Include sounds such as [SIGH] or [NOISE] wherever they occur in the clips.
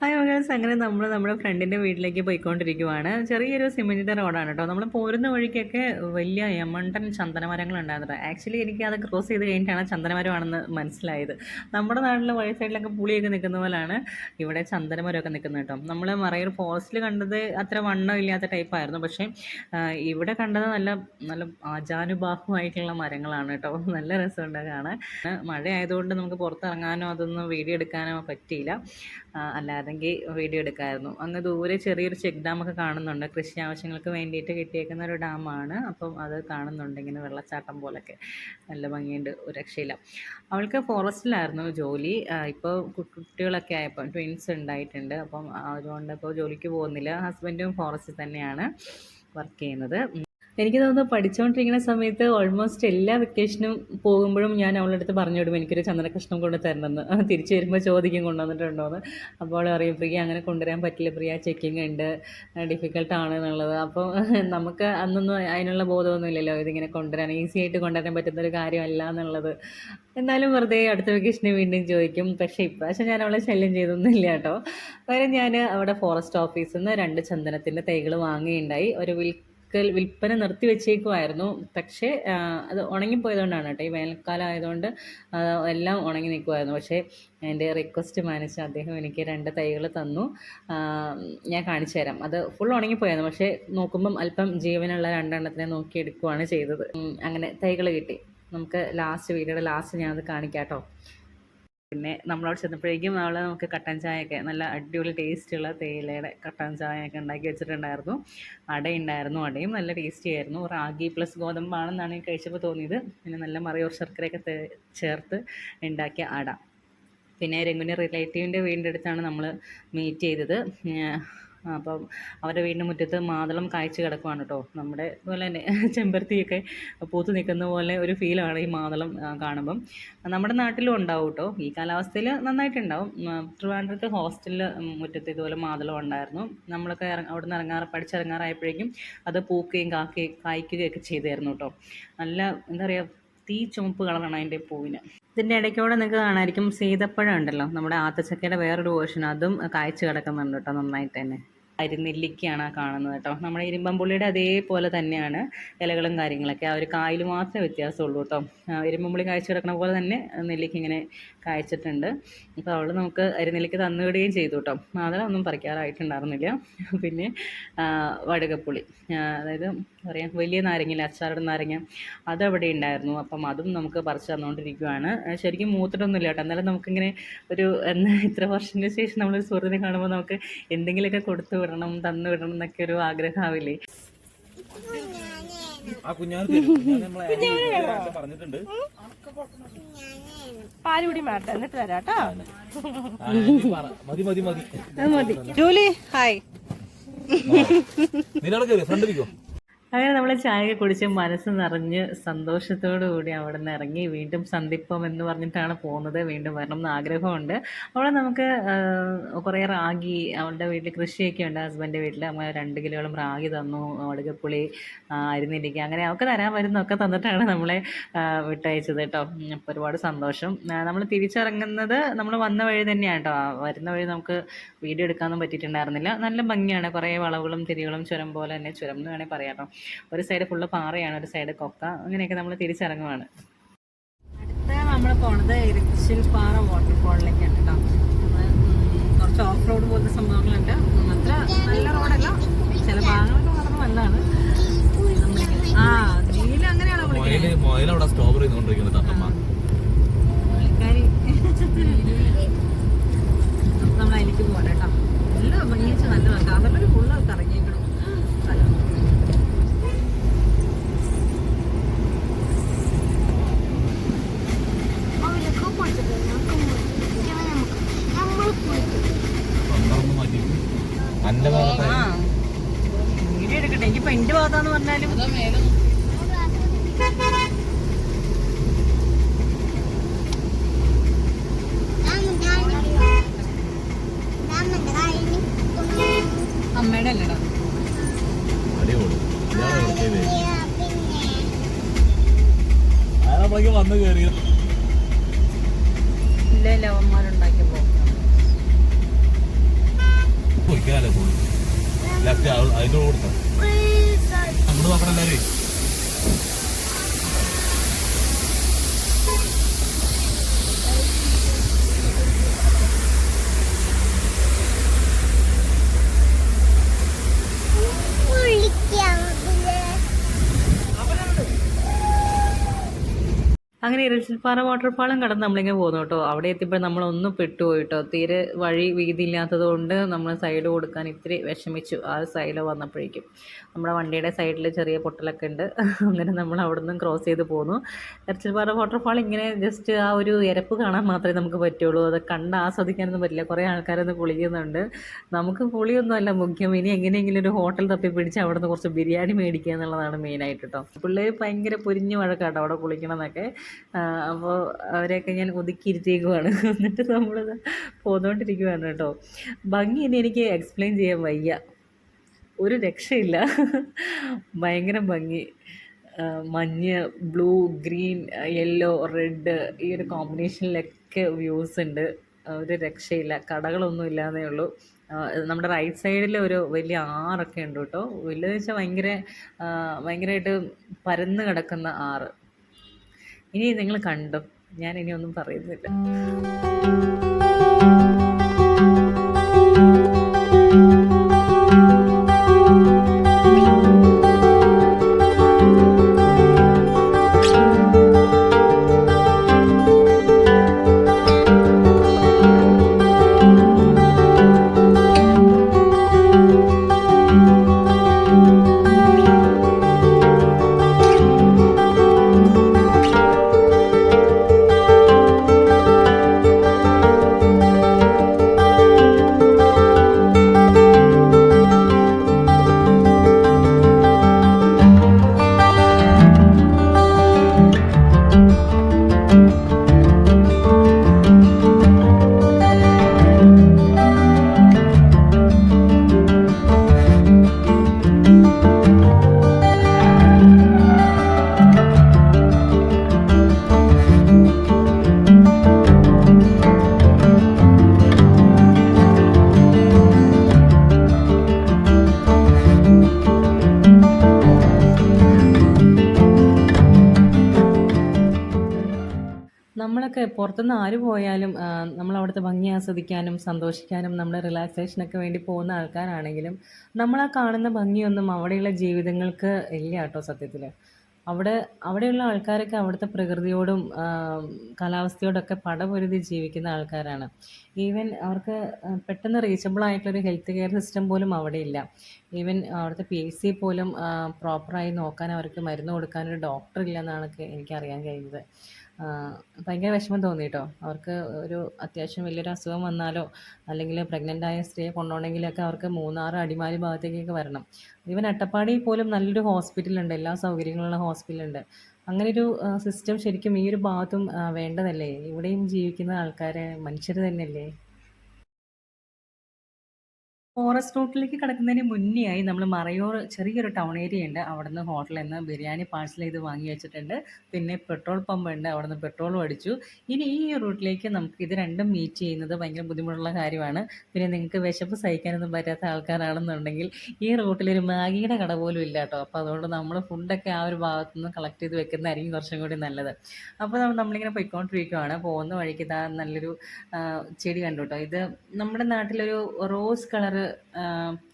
Hi മകൾസ് അങ്ങനെ നമ്മൾ നമ്മുടെ ഫ്രണ്ടിന്റെ വീട്ടിലേക്ക് പോയിക്കൊണ്ടിരിക്കുവാണ്. ചെറിയൊരു സിമെന്റിന്റെ റോഡാണ് കേട്ടോ. നമ്മൾ പോരുന്ന വഴിക്കൊക്കെ വലിയ യമണ്ടൻ ചന്ദനമരങ്ങൾ ഉണ്ടായിരുന്നു ആക്ച്വലി എനിക്ക് അത് ക്രോസ് ചെയ്ത് കഴിഞ്ഞിട്ടാണ് ചന്ദനമരമാണെന്ന് മനസ്സിലായത്. നമ്മുടെ നാട്ടിലെ വഴി സൈഡിലൊക്കെ പുളിയൊക്കെ നിൽക്കുന്ന പോലെയാണ് ഇവിടെ ചന്ദനമരമൊക്കെ നിൽക്കുന്നത് കേട്ടോ. നമ്മൾ മറയൂർ ഫോറസ്റ്റിൽ കണ്ടത് അത്ര വണ്ണം ഇല്ലാത്ത ടൈപ്പായിരുന്നു പക്ഷേ ഇവിടെ കണ്ടത് നല്ല നല്ല ആജാനുബാഹുമായിട്ടുള്ള മരങ്ങളാണ് കേട്ടോ. നല്ല രസമുണ്ട് കാണാൻ. മഴ ആയതുകൊണ്ട് നമുക്ക് പുറത്തിറങ്ങാനോ അതൊന്നും വീഡിയോ എടുക്കാനോ പറ്റിയില്ല. ആ, അല്ലാതെങ്കിൽ വീഡിയോ എടുക്കാമായിരുന്നു അങ്ങ് ദൂരെ ചെറിയൊരു ചെക്ക് ഡാമൊക്കെ കാണുന്നുണ്ട്. കൃഷി ആവശ്യങ്ങൾക്ക് വേണ്ടിയിട്ട് കിട്ടിയേക്കുന്ന ഒരു ഡാമാണ് അപ്പം അത് കാണുന്നുണ്ട് ഇങ്ങനെ വെള്ളച്ചാട്ടം പോലൊക്കെ. നല്ല ഭംഗിയുണ്ട്. ഒരു രക്ഷയില്ല. അവൾക്ക് ഫോറസ്റ്റിലായിരുന്നു ജോലി. ഇപ്പോൾ കുട്ടികളൊക്കെ ആയപ്പോൾ ട്വിൻസ് ഉണ്ടായിട്ടുണ്ട്. അപ്പം അതുകൊണ്ട് ഇപ്പോൾ ജോലിക്ക് പോകുന്നില്ല. ഹസ്ബൻഡും ഫോറസ്റ്റിൽ തന്നെയാണ് വർക്ക് ചെയ്യുന്നത്. എനിക്ക് തോന്നുന്നു പഠിച്ചുകൊണ്ടിരിക്കുന്ന സമയത്ത് ഓൾമോസ്റ്റ് എല്ലാ വെക്കേഷനും പോകുമ്പോഴും ഞാൻ അവളുടെ അടുത്ത് പറഞ്ഞു വിടും എനിക്കൊരു ചന്ദ്രകൃഷ്ണം കൊണ്ട് തരണമെന്ന്. തിരിച്ചു വരുമ്പോൾ ചോദിക്കും കൊണ്ടുവന്നിട്ടുണ്ടോയെന്ന് അപ്പോൾ അവൾ പറയും പ്രിയ അങ്ങനെ കൊണ്ടുവരാൻ പറ്റില്ല പ്രിയ ചെക്കിങ് ഉണ്ട് ഡിഫിക്കൽട്ടാണ് എന്നുള്ളത്. അപ്പോൾ നമുക്ക് അന്നൊന്നും അതിനുള്ള ബോധമൊന്നും ഇല്ലല്ലോ ഇതിങ്ങനെ കൊണ്ടുവരാൻ ഈസി ആയിട്ട് കൊണ്ടുവരാൻ പറ്റുന്ന ഒരു കാര്യമല്ല എന്നുള്ളത്. എന്നാലും വെറുതെ അടുത്ത വെക്കേഷന് വീണ്ടും ചോദിക്കും. പക്ഷേ ഇപ്രാവശ്യം ഞാൻ അവളെ ശല്യം ചെയ്തൊന്നുമില്ല കേട്ടോ. പകരം ഞാൻ അവിടെ ഫോറസ്റ്റ് ഓഫീസിൽ നിന്ന് രണ്ട് ചന്ദനത്തിന്റെ തൈകൾ വാങ്ങിയിട്ടുണ്ടായി ഒരു വിൽക്കൽ വിൽപ്പന നിർത്തി വെച്ചേക്കുമായിരുന്നു പക്ഷേ അത് ഉണങ്ങിപ്പോയതുകൊണ്ടാണ് കേട്ടോ. ഈ വേനൽക്കാലം ആയതുകൊണ്ട് എല്ലാം ഉണങ്ങി നിൽക്കുമായിരുന്നു പക്ഷേ എന്റെ റിക്വസ്റ്റ് മാനിച്ച് അദ്ദേഹം എനിക്ക് രണ്ട് തൈകൾ തന്നു. ഞാൻ കാണിച്ചു തരാം. അത് ഫുൾ ഉണങ്ങിപ്പോയായിരുന്നു പക്ഷേ നോക്കുമ്പം അല്പം ജീവനുള്ള രണ്ടെണ്ണത്തിനെ നോക്കിയെടുക്കുകയാണ് ചെയ്തത്. അങ്ങനെ തൈകൾ കിട്ടി. നമുക്ക് ലാസ്റ്റ് വീഡിയോയുടെ ലാസ്റ്റ് ഞാനത് കാണിക്കാം കേട്ടോ. പിന്നെ നമ്മളവിടെ ചെന്നപ്പോഴേക്കും അവൾ നമുക്ക് കട്ടൻ ചായയൊക്കെ നല്ല അടിപൊളി ടേസ്റ്റുള്ള തേയിലയുടെ കട്ടൻ ചായയൊക്കെ ഉണ്ടാക്കി വെച്ചിട്ടുണ്ടായിരുന്നു. അടയുണ്ടായിരുന്നു. അടയും നല്ല ടേസ്റ്റി ആയിരുന്നു. റാഗി പ്ലസ് ഗോതമ്പാണെന്നാണ് എനിക്ക് കഴിച്ചപ്പോൾ തോന്നിയത്. പിന്നെ നല്ല മറയൂർ ശർക്കരയൊക്കെ ചേർത്ത് ഉണ്ടാക്കിയ അട. പിന്നെ രംഗുനെ റിലേറ്റീവിന്റെ വീടിന്റെ അടുത്താണ് നമ്മൾ മീറ്റ് ചെയ്തത്. അപ്പം അവരുടെ വീടിന്റെ മുറ്റത്ത് മാതളം കായ്ച്ച് കിടക്കുവാണ് കേട്ടോ. നമ്മുടെ പോലെ തന്നെ [LAUGHS] ചെമ്പരത്തിയൊക്കെ പൂത്ത് നിൽക്കുന്ന പോലെ ഒരു ഫീലാണ് ഈ മാതളം കാണുമ്പം. നമ്മുടെ നാട്ടിലും ഉണ്ടാവും കേട്ടോ. ഈ കാലാവസ്ഥയിൽ നന്നായിട്ടുണ്ടാവും. ട്രിവാൻഡ്രത്ത് ഹോസ്റ്റലിൽ മുറ്റത്ത് ഇതുപോലെ മാതളം ഉണ്ടായിരുന്നു. നമ്മളൊക്കെ അവിടെ നിന്ന് ഇറങ്ങാറ് പഠിച്ചിറങ്ങാറായപ്പോഴേക്കും അത് പൂക്കുകയും കാക്കുകയും കായ്ക്കുകയൊക്കെ ചെയ്തായിരുന്നു കേട്ടോ. നല്ല എന്താ പറയുക തീ ചുമപ്പ് കളറാണ് അതിന്റെ പൂവിന്. ഇതിന്റെ ഇടയ്ക്കൂടെ നിങ്ങൾക്ക് കാണാമായിരിക്കും സീതപ്പഴം ഉണ്ടല്ലോ. നമ്മുടെ ആത്തച്ചക്കയുടെ വേറൊരു വേർഷൻ അതും കായ്ച്ചു കിടക്കുന്നുണ്ട് കേട്ടോ നന്നായിട്ട് തന്നെ. അരിനെല്ലിക്കയാണ് ആ കാണുന്നത് കേട്ടോ. നമ്മുടെ ഇരുമ്പമ്പുള്ളിയുടെ അതേപോലെ തന്നെയാണ് ഇലകളും കാര്യങ്ങളൊക്കെ. ആ ഒരു കായിൽ മാത്രമേ വ്യത്യാസമുള്ളൂ കേട്ടോ. ഇരുമ്പമ്പുള്ളി കായ്ച്ചു കിടക്കുന്ന പോലെ തന്നെ നെല്ലിക്ക ഇങ്ങനെ കായ്ച്ചിട്ടുണ്ട്. അപ്പോൾ അവൾ നമുക്ക് അരിനെല്ലിക്ക തന്നുവിടുകയും ചെയ്തു കേട്ടോ. മാതളൊന്നും പറിക്കാറായിട്ടുണ്ടായിരുന്നില്ല. പിന്നെ വടുകപ്പുളി. അതായത് പറയാം വലിയ നാരങ്ങയില്ല അച്ചാറുടെ നാരങ്ങ? അതവിടെ ഉണ്ടായിരുന്നു. അപ്പം അതും നമുക്ക് പറിച്ച് തന്നുകൊണ്ടിരിക്കുകയാണ് ശരിക്കും മൂത്തിട്ടൊന്നുമില്ല കേട്ടോ. എന്നാലും നമുക്കിങ്ങനെ ഒരു ഇത്ര വർഷത്തിന് ശേഷം നമ്മളൊരു സുഹൃത്തിനെ കാണുമ്പോൾ നമുക്ക് എന്തെങ്കിലുമൊക്കെ കൊടുത്തു വിടണം തന്നു വിടണം എന്നൊക്കെ ഒരു ആഗ്രഹമാവില്ലേ? പറഞ്ഞിട്ടുണ്ട്? പാലുകൂടി മാറട്ടെ എന്നിട്ട് തരാട്ടോ മതി മതി മതി. മതി. Julie hi. ഫ്രണ്ട് അങ്ങനെ നമ്മൾ ചായ കുടിച്ച് മനസ്സ് നിറഞ്ഞ് സന്തോഷത്തോടു കൂടി അവിടെ നിന്ന് ഇറങ്ങി വീണ്ടും സന്ധിപ്പം എന്ന് പറഞ്ഞിട്ടാണ് പോകുന്നത്. വീണ്ടും വരണം എന്ന് ആഗ്രഹമുണ്ട്. അവിടെ നമുക്ക് കുറേ റാഗി അവളുടെ വീട്ടിൽ കൃഷിയൊക്കെ ഉണ്ട്. ഹസ്ബൻഡ് വീട്ടിൽ അമ്മ രണ്ട് കിലോളം റാഗി തന്നു. വടുകപ്പുളി അരുന്നിരിക്കുക അങ്ങനെ അവൾക്ക് തരാൻ വരുന്നൊക്കെ തന്നിട്ടാണ് നമ്മളെ വിട്ടയച്ചത് കേട്ടോ. ഒരുപാട് സന്തോഷം. നമ്മൾ തിരിച്ചിറങ്ങുന്നത് നമ്മൾ വന്ന വഴി തന്നെയാണ് കേട്ടോ. വരുന്ന വഴി നമുക്ക് വീഡിയോ എടുക്കാനൊന്നും പറ്റിയിട്ടുണ്ടായിരുന്നില്ല. നല്ല ഭംഗിയാണ്. കുറേ വളവുകളും തിരികളും ചുരം പോലെ തന്നെ ചുരം എന്ന് വേണമെങ്കിൽ പറയാം കേട്ടോ. ഒരു സൈഡ് ഫുള്ള് പാറയാണ് ഒരു സൈഡ് കൊക്ക. അങ്ങനെയൊക്കെ നമ്മൾ തിരിച്ചിറങ്ങുവാണ്. അടുത്ത നമ്മൾ പോണത് ഇരിച്ചിൽ പാറ വാട്ടർഫോളിലേക്കാണ് കേട്ടോ കുറച്ച് ഓഫ് റോഡ് പോലത്തെ സംഭവങ്ങളുണ്ട്. അത്ര നല്ല റോഡല്ല ചില ഭാഗങ്ങളൊക്കെ വളരെ നല്ലതാണ് ആ നീല അങ്ങനെയാണോ മൊയിൽ നല്ലടാ വന്ന് കേറി ഇല്ല ഇല്ല അവന്മാരുണ്ടാക്കിയപ്പോ. പോയിക്കാലോ പോയി. ലെഫ്റ്റ് അതിന്റെ കൊടുത്ത. അങ്ങോട്ട് നോക്കണം എല്ലാവരും. അങ്ങനെ ഇരച്ചിൽപ്പാറ വാട്ടർഫാളും കടന്ന് നമ്മളിങ്ങനെ പോകുന്നു കേട്ടോ. അവിടെ എത്തിയപ്പോൾ നമ്മളൊന്നും പെട്ടുപോയി കേട്ടോ തീരെ വഴി വീതിയില്ലാത്തത് കൊണ്ട് നമ്മൾ സൈഡ് കൊടുക്കാൻ ഇത്തിരി വിഷമിച്ചു. ആ സൈഡിൽ വന്നപ്പോഴേക്കും. നമ്മുടെ വണ്ടിയുടെ സൈഡിൽ ചെറിയ പൊട്ടലൊക്കെ ഉണ്ട്. അങ്ങനെ നമ്മൾ അവിടെ നിന്നും ക്രോസ് ചെയ്ത് പോന്നു. ഇരച്ചിൽപ്പാറ വാട്ടർഫാൾ ഇങ്ങനെ ജസ്റ്റ് ആ ഒരു ഇരപ്പ് കാണാൻ മാത്രമേ നമുക്ക് പറ്റുള്ളൂ. അത് കണ്ട് ആസ്വദിക്കാനൊന്നും പറ്റില്ല. കുറേ ആൾക്കാരൊന്ന് കുളിക്കുന്നുണ്ട്. നമുക്ക് കുളിയൊന്നുമല്ല മുഖ്യം. ഇനി എങ്ങനെയെങ്കിലും ഒരു ഹോട്ടൽ തപ്പി പിടിച്ച് അവിടെ നിന്ന് കുറച്ച് ബിരിയാണി മേടിക്കുക എന്നുള്ളതാണ് മെയിനായിട്ട് കേട്ടോ. പിള്ളേർ ഭയങ്കര പൊരിഞ്ഞു വഴക്കാട്ടോ അവിടെ കുളിക്കണമെന്നൊക്കെ അപ്പോൾ അവരെയൊക്കെ ഞാൻ ഒതുക്കിയിരുത്തിയേക്കുവാണ് എന്നിട്ട് നമ്മൾ പോന്നുകൊണ്ടിരിക്കുവാണ് കേട്ടോ. ഭംഗി ഇനി എനിക്ക് എക്സ്പ്ലെയിൻ ചെയ്യാൻ വയ്യ. ഒരു രക്ഷയില്ല. ഭയങ്കര ഭംഗി. മഞ്ഞ് ബ്ലൂ ഗ്രീൻ യെല്ലോ റെഡ് ഈ ഒരു കോമ്പിനേഷനിലൊക്കെ വ്യൂസ് ഉണ്ട്. ഒരു രക്ഷയില്ല. കടകളൊന്നും ഇല്ലാതെ ഉള്ളൂ. നമ്മുടെ റൈറ്റ് സൈഡിൽ ഒരു വലിയ ആറൊക്കെ ഉണ്ട് കേട്ടോ. വലുതെന്ന് വെച്ചാൽ ഭയങ്കര ഭയങ്കരമായിട്ട് പരന്ന് കിടക്കുന്ന ആറ്. ഇനി നിങ്ങൾ കണ്ടു? ഞാൻ ഇനി ഒന്നും പറയുന്നില്ല. പുറത്തുനിന്ന് ആര് പോയാലും നമ്മൾ അവിടുത്തെ ഭംഗി ആസ്വദിക്കാനും സന്തോഷിക്കാനും നമ്മുടെ റിലാക്സേഷനൊക്കെ വേണ്ടി പോകുന്ന ആൾക്കാരാണെങ്കിലും നമ്മൾ ആ കാണുന്ന ഭംഗിയൊന്നും അവിടെയുള്ള ജീവിതങ്ങൾക്ക് ഇല്ല കേട്ടോ സത്യത്തിൽ അവിടെ അവിടെയുള്ള ആൾക്കാരൊക്കെ അവിടുത്തെ പ്രകൃതിയോടും കാലാവസ്ഥയോടൊക്കെ പടപൊരുതി ജീവിക്കുന്ന ആൾക്കാരാണ്. ഈവൻ അവർക്ക് പെട്ടെന്ന് റീച്ചബിൾ ആയിട്ടുള്ളൊരു ഹെൽത്ത് കെയർ സിസ്റ്റം പോലും അവിടെ ഇല്ല ഈവൻ അവിടുത്തെ പി സി പോലും പ്രോപ്പറായി നോക്കാൻ അവർക്ക് മരുന്ന് കൊടുക്കാനൊരു ഡോക്ടർ ഇല്ലെന്നാണ് എനിക്കറിയാൻ കഴിയുന്നത് ഭയങ്കര വിഷമം തോന്നി കേട്ടോ അവർക്ക് ഒരു അത്യാവശ്യം വലിയൊരു അസുഖം വന്നാലോ അല്ലെങ്കിൽ പ്രഗ്നന്റ് ആയ സ്ത്രീയെ കൊണ്ടുപോകണമെങ്കിലൊക്കെ അവർക്ക് മൂന്നാറ് അടിമാലി ഭാഗത്തേക്കൊക്കെ വരണം. ഇവൻ അട്ടപ്പാടി പോലും നല്ലൊരു ഹോസ്പിറ്റലുണ്ട് എല്ലാ സൗകര്യങ്ങളുള്ള ഹോസ്പിറ്റലുണ്ട് അങ്ങനെ ഒരു സിസ്റ്റം ശരിക്കും ഈ ഒരു ഭാഗത്തും വേണ്ടതല്ലേ? ഇവിടെയും ജീവിക്കുന്ന ആൾക്കാരെ മനുഷ്യർ തന്നെയല്ലേ? ഫോറസ്റ്റ് റൂട്ടിലേക്ക് കിടക്കുന്നതിന് ആയി നമ്മൾ മറയൂർ ചെറിയൊരു ടൗൺ ഏരിയ ഉണ്ട്. അവിടെ നിന്ന് ഹോട്ടലിൽ നിന്ന് ബിരിയാണി പാഴ്സൽ ചെയ്ത് വാങ്ങി വെച്ചിട്ടുണ്ട്. പിന്നെ പെട്രോൾ പമ്പ് ഉണ്ട്. അവിടെ നിന്ന് പെട്രോളും അടിച്ചു. ഇനി ഈ റൂട്ടിലേക്ക് നമുക്ക് ഇത് രണ്ടും മീറ്റ് ചെയ്യുന്നത് ഭയങ്കര ബുദ്ധിമുട്ടുള്ള കാര്യമാണ്. പിന്നെ നിങ്ങൾക്ക് വിശപ്പ് സഹിക്കാനൊന്നും പറ്റാത്ത ആൾക്കാരാണെന്നുണ്ടെങ്കിൽ ഈ റൂട്ടിൽ ഒരു മാഗിയുടെ കട പോലും ഇല്ല കേട്ടോ. അപ്പോൾ അതുകൊണ്ട് നമ്മൾ ഫുഡൊക്കെ ആ ഒരു ഭാഗത്ത് നിന്ന് കളക്ട് ചെയ്ത് വെക്കുന്നതായിരിക്കും കുറച്ചും കൂടി നല്ലത്. അപ്പോൾ നമ്മളിങ്ങനെ പോയിക്കൊണ്ടിരിക്കുകയാണ് പോകുന്ന വഴിക്ക് ഇതാ നല്ലൊരു ചെടി കണ്ടു കേട്ടോ. ഇത് നമ്മുടെ നാട്ടിലൊരു റോസ് കളറ്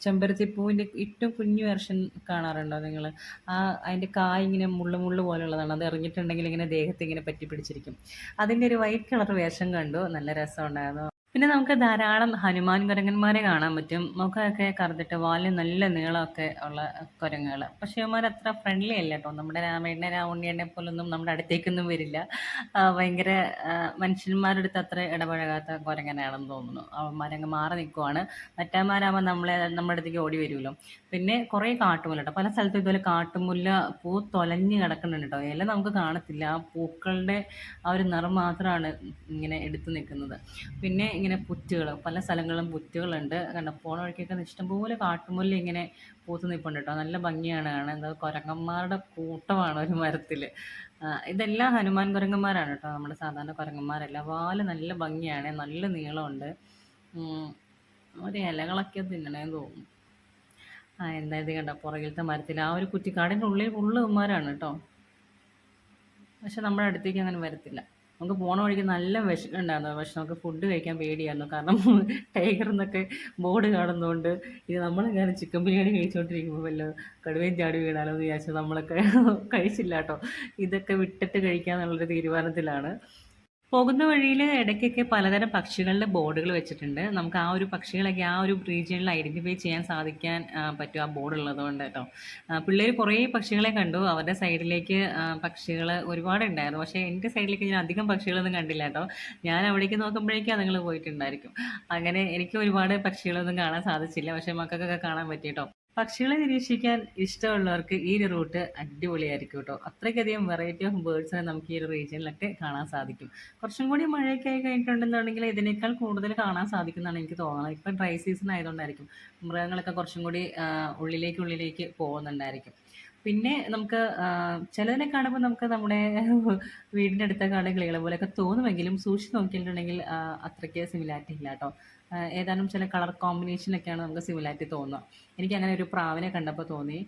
ചെമ്പരത്തി പൂവിന്റെ ഏറ്റവും കുഞ്ഞു വെർഷൻ കാണാറുണ്ടോ നിങ്ങൾ ആ അതിന്റെ കായ് ഇങ്ങനെ മുള്ളു മുള്ളു പോലുള്ളതാണ്. അത് ഇറങ്ങിയിട്ടുണ്ടെങ്കിൽ ഇങ്ങനെ ദേഹത്ത് ഇങ്ങനെ പറ്റി പിടിച്ചിരിക്കും. അതിന്റെ ഒരു വൈറ്റ് കളർ വേഷം കണ്ടു. നല്ല രസമുണ്ടായിരുന്നു. പിന്നെ നമുക്ക് ധാരാളം ഹനുമാൻ കുരങ്ങന്മാരെ കാണാൻ പറ്റും. മുഖമൊക്കെ കറുത്തിട്ട് വാലിൽ നല്ല നീളമൊക്കെ ഉള്ള കുരങ്ങുകൾ പക്ഷേ അവന്മാർ അത്ര ഫ്രണ്ട്ലി അല്ല കേട്ടോ. നമ്മുടെ രാമേണ്ണ രാവുണ്ണിയണ്ണെ പോലൊന്നും നമ്മുടെ അടുത്തേക്കൊന്നും വരില്ല. ഭയങ്കര മനുഷ്യന്മാരുടെ അടുത്ത് അത്ര ഇടപഴകാത്ത കുരങ്ങനാണെന്ന് തോന്നുന്നു. അവന്മാരങ്ങ് മാറി നിൽക്കുവാണ് മറ്റന്മാരാകുമ്പോൾ നമ്മളെ നമ്മുടെ അടുത്തേക്ക് ഓടി വരുമല്ലോ. പിന്നെ കുറേ കാട്ടുമുല്ല കേട്ടോ. പല സ്ഥലത്തും ഇതുപോലെ കാട്ടുമുല്ല പൂ തൊലഞ്ഞ് കിടക്കുന്നുണ്ട് കേട്ടോ. ഇല നമുക്ക് കാണത്തില്ല. ആ പൂക്കളുടെ ആ ഒരു നിറം മാത്രമാണ് ഇങ്ങനെ എടുത്തു നിൽക്കുന്നത്. പിന്നെ ഇങ്ങനെ പുറ്റുകൾ പല സ്ഥലങ്ങളിലും പുറ്റുകളുണ്ട്. കണ്ടോ പോണ വഴിക്കൊക്കെ ഇഷ്ടംപോലെ കാട്ടുമുല്ല ഇങ്ങനെ പൂത്ത് നിൽപ്പുണ്ട് കേട്ടോ. നല്ല ഭംഗിയാണ് കാണാൻ. എന്താ കുരങ്ങന്മാരുടെ കൂട്ടമാണ് ഒരു മരത്തിൽ ഇതെല്ലാം ഹനുമാൻ കുരങ്ങന്മാരാണ് കേട്ടോ. നമ്മുടെ സാധാരണ കുരങ്ങന്മാരല്ല. വാൽ നല്ല ഭംഗിയാണ്. നല്ല നീളമുണ്ട്. ഒരു ഇലകളൊക്കെ തിന്നണേന്ന് തോന്നുന്നു. ആ എന്തായത് കണ്ട? പുറകിലത്തെ മരത്തിൽ ആ ഒരു കുറ്റിക്കാടിന്റെ ഉള്ളിൽ ഉള്ളുമാരാണ് കേട്ടോ. പക്ഷെ നമ്മുടെ അടുത്തേക്ക് അങ്ങനെ വരത്തില്ല. നമുക്ക് പോണ വഴിക്ക് നല്ല വിശക്കുണ്ടായിരുന്നു പക്ഷെ നമുക്ക് ഫുഡ് കഴിക്കാൻ പേടിയായിരുന്നു. കാരണം ടൈഗർ എന്നൊക്കെ ബോർഡ് കാണുന്നതുകൊണ്ട് ഇത് നമ്മളെങ്ങനെ ചിക്കൻ ബിരിയാണി കഴിച്ചുകൊണ്ടിരിക്കുമ്പോൾ വല്ല കടുവയും ചാടി വീണാലോ എന്ന് വിചാരിച്ചു നമ്മളൊക്കെ കഴിച്ചില്ല കേട്ടോ ഇതൊക്കെ വിട്ടിട്ട് കഴിക്കാന്നുള്ളൊരു തീരുമാനത്തിലാണ്. പോകുന്ന വഴിയിൽ ഇടയ്ക്കൊക്കെ പലതരം പക്ഷികളുടെ ബോർഡുകൾ വെച്ചിട്ടുണ്ട്. നമുക്ക് ആ ഒരു പക്ഷികളൊക്കെ ആ ഒരു റീജിയനിൽ ഐഡന്റിഫൈ ചെയ്യാൻ സാധിക്കാൻ പറ്റും ആ ബോർഡ് ഉള്ളതുകൊണ്ട് കേട്ടോ. പിള്ളേർ കുറേ പക്ഷികളെ കണ്ടു. അവരുടെ സൈഡിലേക്ക് പക്ഷികൾ ഒരുപാടുണ്ടായിരുന്നു. പക്ഷേ എന്റെ സൈഡിലേക്ക് ഞാൻ അധികം പക്ഷികളൊന്നും കണ്ടില്ല കേട്ടോ. ഞാൻ അവിടേക്ക് നോക്കുമ്പോഴേക്കും അതുങ്ങൾ പോയിട്ടുണ്ടായിരിക്കും. അങ്ങനെ എനിക്ക് ഒരുപാട് പക്ഷികളൊന്നും കാണാൻ സാധിച്ചില്ല. പക്ഷേ മക്കൾക്കൊക്കെ കാണാൻ പറ്റി കേട്ടോ. പക്ഷികളെ നിരീക്ഷിക്കാൻ ഇഷ്ടമുള്ളവർക്ക് ഈ ഒരു റൂട്ട് അടിപൊളിയായിരിക്കും കേട്ടോ. അത്രയ്ക്കധികം വെറൈറ്റി ഓഫ് ബേർഡ്സിനെ നമുക്ക് ഈ ഒരു റീജിയനിലൊക്കെ കാണാൻ സാധിക്കും. കുറച്ചും കൂടി മഴയൊക്കെ ആയി കഴിഞ്ഞിട്ടുണ്ടെന്നുണ്ടെങ്കിൽ ഇതിനേക്കാൾ കൂടുതൽ കാണാൻ സാധിക്കുന്നതാണ് എനിക്ക് തോന്നുന്നത്. ഇപ്പം ഡ്രൈ സീസൺ ആയതുകൊണ്ടായിരിക്കും. മൃഗങ്ങളൊക്കെ കുറച്ചും കൂടി ഉള്ളിലേക്കുള്ളിലേക്ക് ഉള്ളിലേക്ക് ഉള്ളിലേക്ക് പോകുന്നുണ്ടായിരിക്കും. പിന്നെ നമുക്ക് ചിലതിനെ കാണുമ്പോൾ നമുക്ക് നമ്മുടെ വീടിന്റെ അടുത്ത കാണുന്ന കിളികളെ പോലെയൊക്കെ തോന്നുമെങ്കിലും സൂക്ഷിച്ച് നോക്കിയിട്ടുണ്ടെങ്കിൽ അത്രയ്ക്ക് സിമിലാരിറ്റി ഇല്ല കേട്ടോ. ഏതാനും ചില കളർ കോമ്പിനേഷനൊക്കെയാണ് നമുക്ക് സിമിലാരിറ്റി തോന്നുക. എനിക്ക് അങ്ങനെ ഒരു പ്രാവിനെ കണ്ടപ്പോൾ തോന്നി.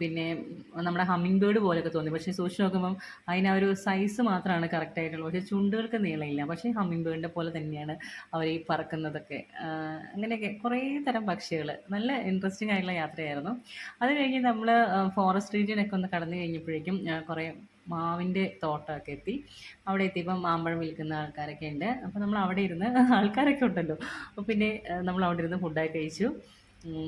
പിന്നെ നമ്മുടെ ഹമ്മിങ് ബേർഡ് പോലെയൊക്കെ തോന്നി. പക്ഷേ സൂക്ഷിച്ച് നോക്കുമ്പം അതിന് ആ ഒരു സൈസ് മാത്രമാണ് കറക്റ്റായിട്ടുള്ളത് പക്ഷേ ചുണ്ടുകൾക്ക് നീളമില്ല. പക്ഷേ ഹമ്മിങ് ബേർഡിന്റെ പോലെ തന്നെയാണ് അവർ ഈ പറക്കുന്നതൊക്കെ. അങ്ങനെയൊക്കെ കുറേ തരം പക്ഷികൾ. നല്ല ഇൻട്രസ്റ്റിംഗ് ആയിട്ടുള്ള യാത്രയായിരുന്നു. അത് കഴിഞ്ഞ് നമ്മൾ ഫോറസ്റ്റ് റീജിയനൊക്കെ ഒന്ന് കടന്നു കഴിഞ്ഞപ്പോഴേക്കും കുറേ മാവിന്റെ തോട്ടമൊക്കെ എത്തി. അവിടെ എത്തിയപ്പം മാമ്പഴം വിൽക്കുന്ന ആൾക്കാരൊക്കെ ഉണ്ട്. അപ്പോൾ നമ്മൾ അവിടെ ഇരുന്ന് ആൾക്കാരൊക്കെ ഉണ്ടല്ലോ. അപ്പോൾ പിന്നെ നമ്മൾ അവിടെ ഇരുന്ന് ഫുഡൊക്കെ കഴിച്ചു.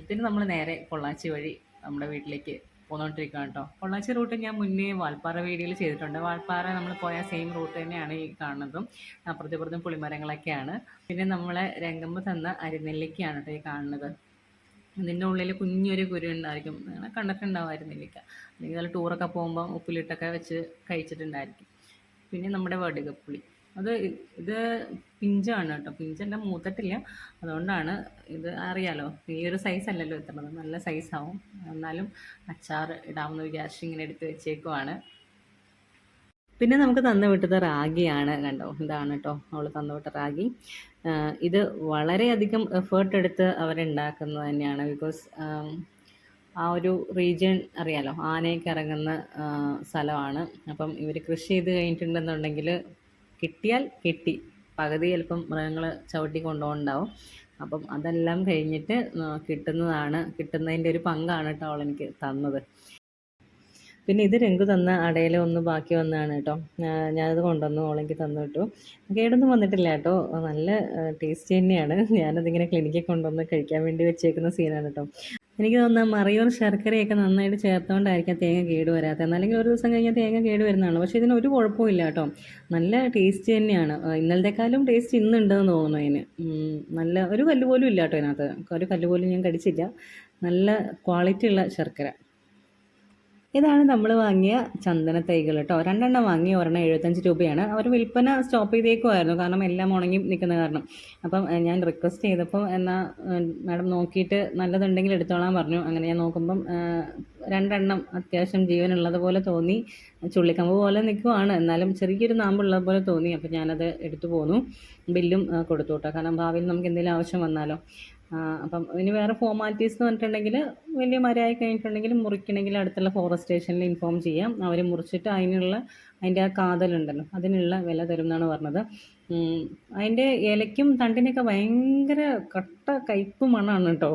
പിന്നെ നമ്മൾ നേരെ പൊള്ളാച്ചി വഴി നമ്മുടെ വീട്ടിലേക്ക് പോന്നുകൊണ്ടിരിക്കുകയാണ് കേട്ടോ പൊള്ളാച്ചി റൂട്ട് ഞാൻ മുന്നേ വാൽപ്പാറ വീഡിയോയിൽ ചെയ്തിട്ടുണ്ട്. വാൽപ്പാറ നമ്മൾ പോയ സെയിം റൂട്ട് തന്നെയാണ് ഈ കാണുന്നതും. അപ്പുറത്തെ പുളിമരങ്ങളൊക്കെയാണ്. പിന്നെ നമ്മളെ രംഗമ്പ് തന്ന അരിനെല്ലിക്കയാണ് കേട്ടോ ഈ കാണുന്നത്. ഇതിന്റെ ഉള്ളിൽ കുഞ്ഞൊരു കുരു ഉണ്ടായിരിക്കും. അങ്ങനെ കണ്ടിട്ടുണ്ടാവുമായിരുന്നില്ല അല്ലെങ്കിൽ നല്ല ടൂറൊക്കെ പോകുമ്പോൾ ഉപ്പിലിട്ടൊക്കെ വെച്ച് കഴിച്ചിട്ടുണ്ടായിരിക്കും. പിന്നെ നമ്മുടെ വടുകപ്പുളി. അത് ഇത് പിഞ്ചാണ് കേട്ടോ. പിഞ്ചല്ല മൂത്തിട്ടില്ല. അതുകൊണ്ടാണ് ഇത് അറിയാലോ. ഈ ഒരു സൈസ് അല്ലല്ലോ എത്തുന്നത് നല്ല സൈസാവും എന്നാലും അച്ചാർ ഇടാമെന്ന് വിചാരിച്ച് ഇങ്ങനെ എടുത്ത് വെച്ചേക്കുവാണ്. പിന്നെ നമുക്ക് തന്നു വിട്ടത് റാഗിയാണ് കണ്ടോ. ഇതാണ് കേട്ടോ അവൾ തന്നു വിട്ട റാഗി. ഇത് വളരെയധികം എഫേർട്ട് എടുത്ത് അവരുണ്ടാക്കുന്നത് തന്നെയാണ്. ബിക്കോസ് ആ ഒരു റീജിയൻ അറിയാലോ. ആനയൊക്കെ ഇറങ്ങുന്ന സ്ഥലമാണ്. അപ്പം ഇവർ കൃഷി ചെയ്ത് കഴിഞ്ഞിട്ടുണ്ടെന്നുണ്ടെങ്കിൽ കിട്ടിയാൽ കിട്ടി. പകുതി ചിലപ്പം മൃഗങ്ങൾ ചവിട്ടി കൊണ്ടുപോകുന്നുണ്ടാവും. അപ്പം അതെല്ലാം കഴിഞ്ഞിട്ട് കിട്ടുന്നതാണ് കിട്ടുന്നതിന്റെ ഒരു പങ്കാണ് കേട്ടോ അവൾ എനിക്ക് തന്നത്. പിന്നെ ഇത് രംഗു തന്ന അടയിൽ ഒന്ന് ബാക്കി വന്നതാണ് കേട്ടോ. ഞാനത് കൊണ്ടുവന്നു ഓളെനിക്ക് തന്നു കേട്ടോ. കേടൊന്നും വന്നിട്ടില്ല കേട്ടോ. നല്ല ടേസ്റ്റ് തന്നെയാണ്. ഞാനതിങ്ങനെ ക്ലിനിക്കിൽ കൊണ്ടുവന്ന് കഴിക്കാൻ വേണ്ടി വെച്ചേക്കുന്ന സീനാണ് കേട്ടോ. എനിക്ക് തോന്നുന്നത് മറിയൂർ ശർക്കരയൊക്കെ നന്നായിട്ട് ചേർത്തുകൊണ്ടായിരിക്കാം തേങ്ങ കേട് വരാത്തത്. അല്ലെങ്കിൽ ഒരു ദിവസം കഴിഞ്ഞാൽ തേങ്ങ കേട് വരുന്നതാണ്. പക്ഷേ ഇതിന് ഒരു കുഴപ്പമില്ല കേട്ടോ. നല്ല ടേസ്റ്റ് തന്നെയാണ്. ഇന്നലത്തെക്കാളും ടേസ്റ്റ് ഇന്നുണ്ടെന്ന് തോന്നുന്നു അതിന്. നല്ല ഒരു കല്ല് പോലും ഇല്ല കേട്ടോ ഇതിനകത്ത്. ഒരു കല്ല് പോലും ഞാൻ കടിച്ചില്ല. നല്ല ക്വാളിറ്റി ഉള്ള ശർക്കര. ഇതാണ് നമ്മൾ വാങ്ങിയ ചന്ദന തൈകൾ കേട്ടോ രണ്ടെണ്ണം വാങ്ങി ഒരെണ്ണം എഴുപത്തഞ്ച് രൂപയാണ്. അവർ വിൽപ്പന സ്റ്റോപ്പ് ചെയ്തേക്കുമായിരുന്നു കാരണം എല്ലാം ഉണങ്ങി നിൽക്കുന്ന കാരണം. അപ്പം ഞാൻ റിക്വസ്റ്റ് ചെയ്തപ്പോൾ എന്നാൽ മാഡം നോക്കിയിട്ട് നല്ലതുണ്ടെങ്കിൽ എടുത്തോളാൻ പറഞ്ഞു. അങ്ങനെ ഞാൻ നോക്കുമ്പം രണ്ടെണ്ണം അത്യാവശ്യം ജീവനുള്ളത് പോലെ തോന്നി. ചുള്ളിക്കമ്പ് പോലെ നിൽക്കുവാണ്. എന്നാലും ചെറിയൊരു നാമ്പുള്ളത് പോലെ തോന്നി. അപ്പം ഞാനത് എടുത്തു പോന്നു. ബില്ലും കൊടുത്തു കേട്ടോ. കാരണം ഭാവിയിൽ നമുക്ക് എന്തെങ്കിലും ആവശ്യം വന്നാലോ. അപ്പം ഇനി വേറെ ഫോർമാലിറ്റീസ് എന്ന് പറഞ്ഞിട്ടുണ്ടെങ്കിൽ വലിയ മരമായി കഴിഞ്ഞിട്ടുണ്ടെങ്കിൽ മുറിക്കണമെങ്കിൽ അടുത്തുള്ള ഫോറസ്റ്റ് സ്റ്റേഷനിൽ ഇൻഫോം ചെയ്യാം. അവർ മുറിച്ചിട്ട് അതിനുള്ള അതിന്റെ ആ കാതലുണ്ടല്ലോ. അതിനുള്ള വില തരും എന്നാണ് പറഞ്ഞത്. അതിന്റെ ഇലയ്ക്കും തണ്ടിനൊക്കെ ഭയങ്കര കട്ട കയ്പ്പ് മണമാണ് കേട്ടോ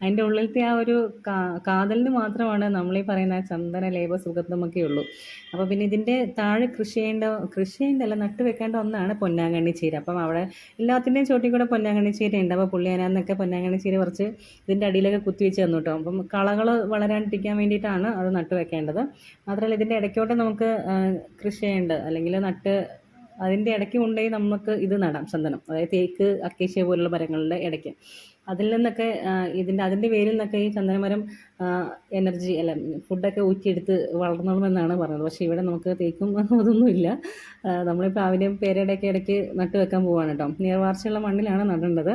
അതിന്റെ ഉള്ളിലത്തെ ആ ഒരു കാതലിന് മാത്രമാണ് നമ്മളീ പറയുന്ന ചന്ദന ലേപ സുഗന്ധമൊക്കെ ഉള്ളൂ. അപ്പോൾ പിന്നെ ഇതിന്റെ താഴെ കൃഷി ചെയ്യേണ്ട കൃഷി ചെയ്യേണ്ടല്ല നട്ട് വെക്കേണ്ട ഒന്നാണ് പൊന്നാങ്കണ്ണി ചീര. അപ്പം അവിടെ എല്ലാത്തിന്റെയും ചോട്ടിൽ കൂടെ പൊന്നാങ്കണ്ണി ചീര ഉണ്ട് അപ്പോൾ പുള്ളിയാനന്നൊക്കെ പൊന്നാങ്കണ്ണി ചീര കുറച്ച് ഇതിന്റെ അടിയിലൊക്കെ കുത്തി വെച്ച് തന്നു കേട്ടോ അപ്പം കളകൾ വളരാണ്ടിരിക്കാൻ വേണ്ടിയിട്ടാണ് അത് നട്ട് വെക്കേണ്ടത്. മാത്രമല്ല ഇതിന്റെ ഇടയ്ക്കോട്ട് നമുക്ക് കൃഷി ചെയ്യേണ്ടത് അല്ലെങ്കിൽ നട്ട് അതിന്റെ ഇടയ്ക്ക് കൊണ്ടുപോയി നമുക്ക് ഇത് നടാം ചന്ദനം. അതായത് തേക്ക് അക്കേഷ്യ പോലുള്ള മരങ്ങളുടെ ഇടയ്ക്ക്. അതിൽ നിന്നൊക്കെ ഇതിന്റെ അതിന്റെ വേരിൽ നിന്നൊക്കെ ഈ ചന്ദനമരം എനർജി അല്ല ഫുഡൊക്കെ ഊറ്റിയെടുത്ത് വളർന്നോളുമെന്നാണ് പറഞ്ഞത്. പക്ഷേ ഇവിടെ നമുക്ക് തേക്കും [LAUGHS] അതൊന്നുമില്ല നമ്മളിപ്പോൾ അവരെയും പേരയുടെയൊക്കെ ഇടയ്ക്ക് നട്ട് വെക്കാൻ പോവാണ് കേട്ടോ. നീർവാർച്ചയുള്ള മണ്ണിലാണ് നടേണ്ടത്.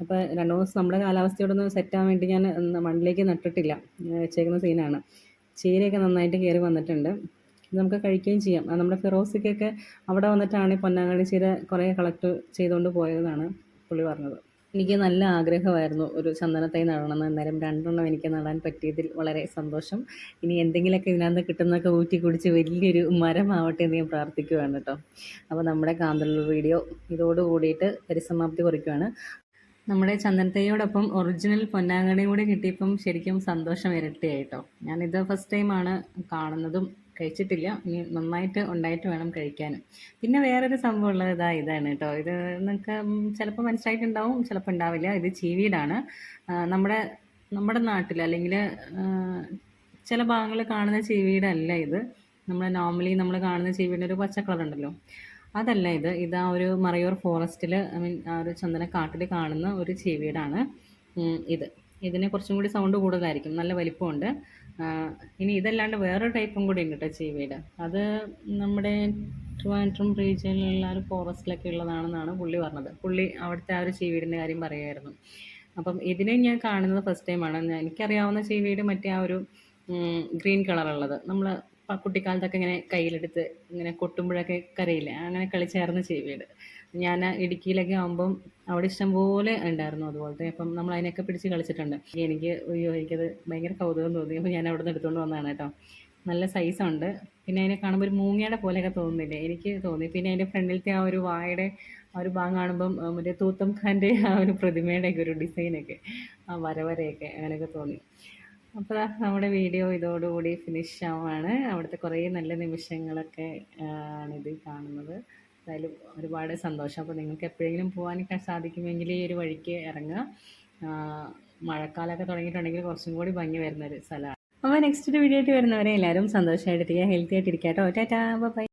അപ്പോൾ രണ്ട് മൂന്ന് ദിവസം നമ്മുടെ കാലാവസ്ഥയോടൊന്ന് സെറ്റാൻ വേണ്ടി ഞാൻ മണ്ണിലേക്ക് നട്ടിട്ടില്ല. വെച്ചേക്കുന്ന സീനാണ് ചീരയൊക്കെ നന്നായിട്ട് കയറി വന്നിട്ടുണ്ട്. നമുക്ക് കഴിക്കുകയും ചെയ്യാം. അത് നമ്മുടെ ഫിറോസിക്കൊക്കെ അവിടെ വന്നിട്ടാണ് പൊന്നാങ്കണ്ണി ചീര കുറേ കളക്ട് ചെയ്തുകൊണ്ട് പോയതാണ് പുള്ളി പറഞ്ഞത്. എനിക്ക് നല്ല ആഗ്രഹമായിരുന്നു ഒരു ചന്ദനത്തൈ നടണമെന്ന് അന്നേരം രണ്ടെണ്ണം എനിക്ക് നടാൻ പറ്റിയതിൽ വളരെ സന്തോഷം. ഇനി എന്തെങ്കിലുമൊക്കെ ഇതിനകത്ത് കിട്ടുന്നൊക്കെ ഊറ്റി കുടിച്ച് വലിയൊരു മരമാവട്ടെ എന്ന് ഞാൻ പ്രാർത്ഥിക്കുകയാണ് കേട്ടോ. അപ്പോൾ നമ്മുടെ കാന്തല്ലൂർ വീഡിയോ ഇതോട് കൂടിയിട്ട് പരിസമാപ്തി കുറിക്കുകയാണ്. നമ്മുടെ ചന്ദനത്തൈയോടൊപ്പം ഒറിജിനൽ പൊന്നാങ്കണ്ണയും കൂടി കിട്ടിയപ്പം ശരിക്കും സന്തോഷം ഇരട്ടിയായിട്ടോ ഞാനിത് ഫസ്റ്റ് ടൈമാണ് കാണുന്നതും കഴിച്ചിട്ടില്ല. ഇനി നന്നായിട്ട് ഉണ്ടായിട്ട് വേണം കഴിക്കാനും. പിന്നെ വേറൊരു സംഭവം ഉള്ളത് ഇതാ ഇതാണ് കേട്ടോ ഇത് നിങ്ങൾക്ക് ചിലപ്പോൾ മനസ്സിലായിട്ടുണ്ടാവും ചിലപ്പോൾ ഉണ്ടാവില്ല. ഇത് ചീവീടാണ്. നമ്മുടെ നമ്മുടെ നാട്ടിൽ അല്ലെങ്കിൽ ചില ഭാഗങ്ങളിൽ കാണുന്ന ചീവീടല്ല ഇത്. നമ്മൾ നോർമലി നമ്മൾ കാണുന്ന ചീവീടിന്റെ ഒരു പച്ച ഉണ്ടല്ലോ. അതല്ല ഇത്. ഇത് ഒരു മറയൂർ ഫോറസ്റ്റിൽ ഐ മീൻ ആ ഒരു ചന്ദന കാട്ടിൽ കാണുന്ന ഒരു ചീവീടാണ് ഇത്. ഇതിന് കുറച്ചും കൂടി സൗണ്ട് കൂടുതലായിരിക്കും. നല്ല വലിപ്പമുണ്ട്. ഇനി ഇതല്ലാണ്ട് വേറൊരു ടൈപ്പും കൂടി ഉണ്ട് കേട്ടോ ചീവീട് അത് നമ്മുടെ ട്രിവാൻഡ്രം റീജിയനിലുള്ള ഒരു ഫോറസ്റ്റിലൊക്കെ ഉള്ളതാണെന്നാണ് പുള്ളി പറഞ്ഞത്. പുള്ളി അവിടുത്തെ ആ ഒരു ചീവീടിന്റെ കാര്യം പറയുമായിരുന്നു. അപ്പം ഇതിനെ ഞാൻ കാണുന്നത് ഫസ്റ്റ് ടൈമാണ് എനിക്കറിയാവുന്ന ചീവീട് മറ്റേ ആ ഒരു ഗ്രീൻ കളറുള്ളത് നമ്മൾ കുട്ടിക്കാലത്തൊക്കെ ഇങ്ങനെ കയ്യിലെടുത്ത് ഇങ്ങനെ കൊട്ടുമ്പോഴൊക്കെ കരയില്ലേ? അങ്ങനെ കളിച്ചായിരുന്നു ചീവീട് ഞാൻ ഇടുക്കിയിലൊക്കെ ആകുമ്പം അവിടെ ഇഷ്ടംപോലെ ഉണ്ടായിരുന്നു അതുപോലത്തെ. അപ്പം നമ്മൾ അതിനൊക്കെ പിടിച്ച് കളിച്ചിട്ടുണ്ട്. എനിക്ക് അയ്യോ എനിക്കത് ഭയങ്കര കൗതുകം തോന്നി. അപ്പോൾ ഞാൻ അവിടെ നിന്ന് എടുത്തുകൊണ്ട് വന്നതാണ് കേട്ടോ. നല്ല സൈസുണ്ട് പിന്നെ അതിനെ കാണുമ്പോൾ ഒരു മൂങ്ങയുടെ പോലെയൊക്കെ തോന്നുന്നില്ലേ? എനിക്ക് തോന്നി. പിന്നെ അതിന്റെ ഫ്രണ്ടിലത്തെ ആ ഒരു വായുടെ ആ ഒരു ഭാഗം കാണുമ്പം മറ്റേ തൂത്തം ഖാന്റെ ആ ഒരു പ്രതിമയുടെയൊക്കെ ഒരു ഡിസൈനൊക്കെ ആ വരവരയൊക്കെ അങ്ങനെയൊക്കെ തോന്നി. അപ്പോൾ നമ്മുടെ വീഡിയോ ഇതോടുകൂടി ഫിനിഷ് ആവുകയാണ് അവിടുത്തെ കുറേ നല്ല നിമിഷങ്ങളൊക്കെ ആണിത് കാണുന്നത്. എന്തായാലും ഒരുപാട് സന്തോഷം. അപ്പോൾ നിങ്ങൾക്ക് എപ്പോഴെങ്കിലും പോകാനൊക്കെ സാധിക്കുമെങ്കിൽ ഈ ഒരു വഴിക്ക് ഇറങ്ങുക. മഴക്കാലമൊക്കെ തുടങ്ങിയിട്ടുണ്ടെങ്കിൽ കുറച്ചും കൂടി ഭംഗി വരുന്നൊരു സ്ഥലമാണ്. അപ്പോൾ നെക്സ്റ്റ് ഒരു വീഡിയോ ആയിട്ട് വരുന്നവരെ എല്ലാവരും സന്തോഷമായിട്ടിരിക്കുക ഹെൽത്തി ആയിട്ടിരിക്കുക കേട്ടോ. Tata bye